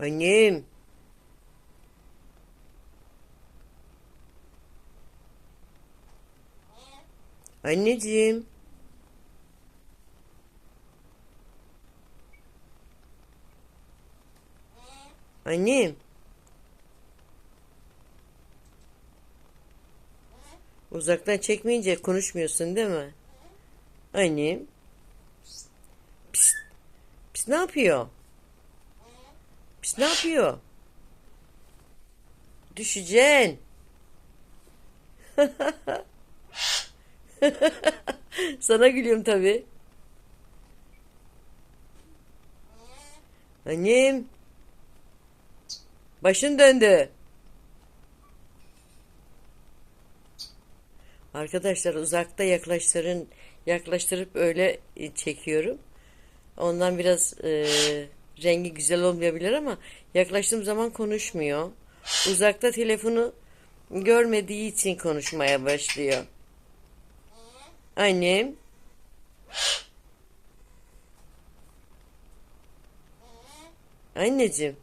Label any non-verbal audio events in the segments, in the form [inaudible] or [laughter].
Annem. Anneciğim. Annem. Uzaktan çekmeyince konuşmuyorsun değil mi? Annem. Pist. Pist ne yapıyor? Pist ne yapıyor? Düşeceksin. [laughs] Sana gülüyorum tabii. Annem. Başın döndü. Arkadaşlar uzakta yaklaştırın yaklaştırıp öyle e, çekiyorum. Ondan biraz e, rengi güzel olmayabilir ama yaklaştığım zaman konuşmuyor. Uzakta telefonu görmediği için konuşmaya başlıyor. Annem. Anneciğim.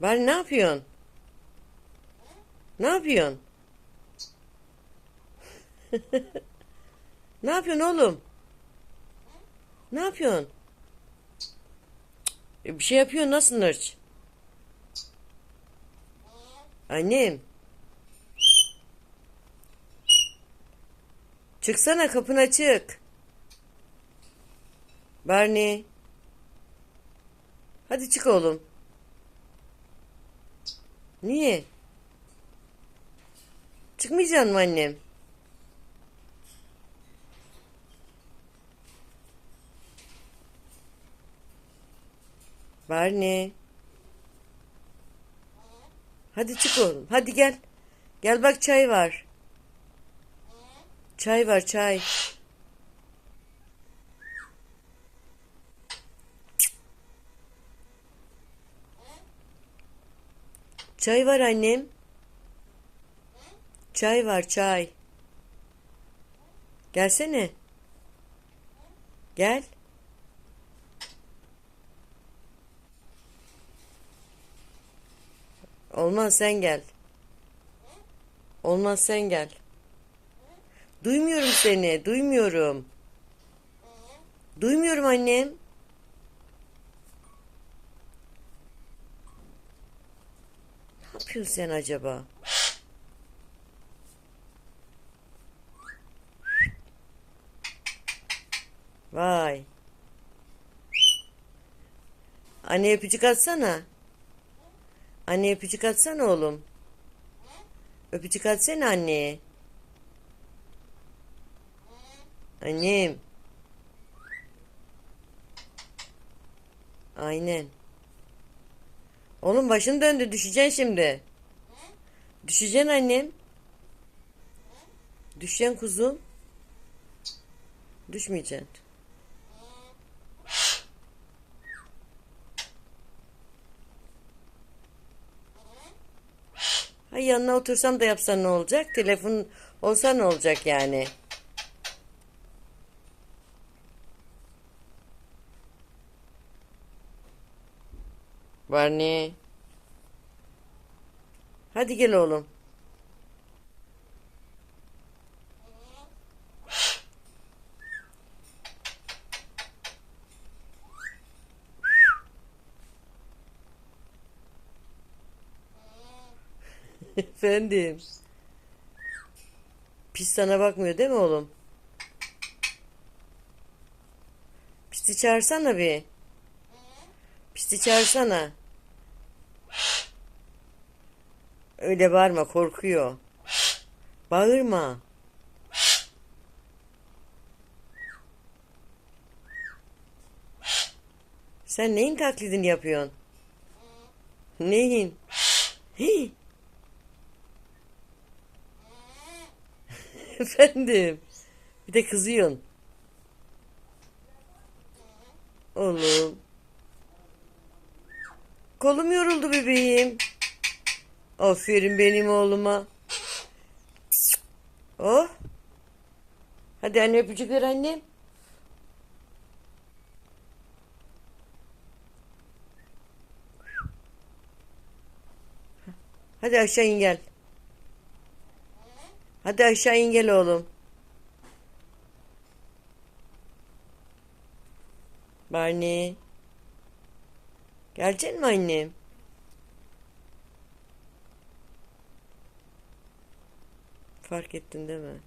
Bari ne yapıyorsun? Ne yapıyorsun? [laughs] ne yapıyorsun oğlum? Ne yapıyorsun? E, Bir şey yapıyorsun nasıl nırç? Annem. Çıksana kapın açık. Barney. Hadi çık oğlum. Niye? Çıkmayacaksın mı annem? Barney. Hadi çık oğlum. Hadi gel. Gel bak çay var. Çay var çay. Çay var annem. Çay var çay. Gelsene. Gel. Olmaz sen gel. Olmaz sen gel. Duymuyorum seni. Duymuyorum. Duymuyorum annem. Ne yapıyorsun sen acaba? Vay. Anne öpücük atsana. Anne öpücük atsana oğlum. Öpücük atsana anneye. Annem. Aynen. Oğlum başın döndü düşeceksin şimdi. Düşeceksin annem. Düşeceksin kuzum. Düşmeyeceksin. Yanına otursam da yapsan ne olacak? Telefon olsa ne olacak yani? Barney. Hadi gel oğlum. Efendim. Pis sana bakmıyor değil mi oğlum? Pisti çağırsana bir. Pisti çağırsana. Öyle bağırma korkuyor. Bağırma. Sen neyin taklidini yapıyorsun? Neyin? Hii. Efendim. Bir de kızıyorsun. Oğlum. Kolum yoruldu bebeğim. Aferin benim oğluma. Oh. Hadi anne öpücük ver annem. Hadi aşağı in gel. Hadi aşağı in gel oğlum. Barney. Gelecek mi annem? Fark ettin değil mi?